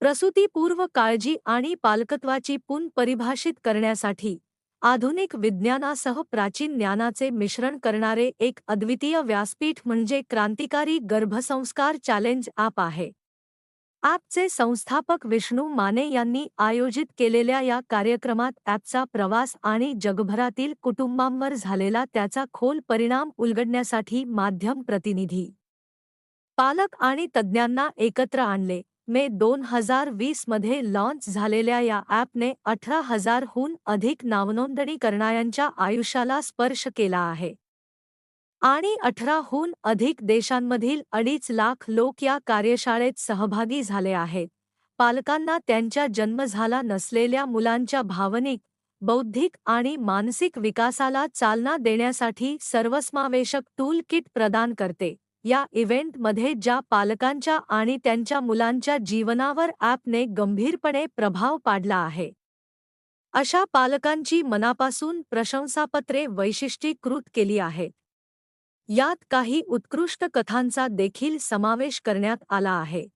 प्रसूतीपूर्व काळजी आणि पालकत्वाची पुन परिभाषित करण्यासाठी आधुनिक विज्ञानासह प्राचीन ज्ञानाचे मिश्रण करणारे एक अद्वितीय व्यासपीठ म्हणजे क्रांतिकारी गर्भसंस्कार चॅलेंज ॲप आहे. ॲपचे संस्थापक विष्णू माने यांनी आयोजित केलेल्या या कार्यक्रमात ॲपचा प्रवास आणि जगभरातील कुटुंबांवर झालेला त्याचा खोल परिणाम उलगडण्यासाठी माध्यम प्रतिनिधी पालक आणि तज्ज्ञांना एकत्र आणले. मे दोन हजार वीसमध्ये लॉन्च झालेल्या या ॲपने अठरा हजारहून अधिक नावनोंदणी करणाऱ्यांच्या आयुष्याला स्पर्श केला आहे. आणि अठराहून अधिक देशांमधील अडीच लाख लोक या कार्यशाळेत सहभागी झाले आहेत. पालकांना त्यांच्या जन्म झाला नसलेल्या मुलांच्या भावनिक बौद्धिक आणि मानसिक विकासाला चालना देण्यासाठी सर्वसमावेशक टूल किट प्रदान करते. या इव्हेंटमध्ये ज्या पालकांच्या आणि त्यांच्या मुलांच्या जीवनावर ॲपने गंभीरपणे प्रभाव पाडला आहे. अशा पालकांची मनापासून प्रशंसापत्रे वैशिष्ट्यीकृत केली आहेत. यात काही उत्कृष्ट कथांचा देखील समावेश करण्यात आला आहे.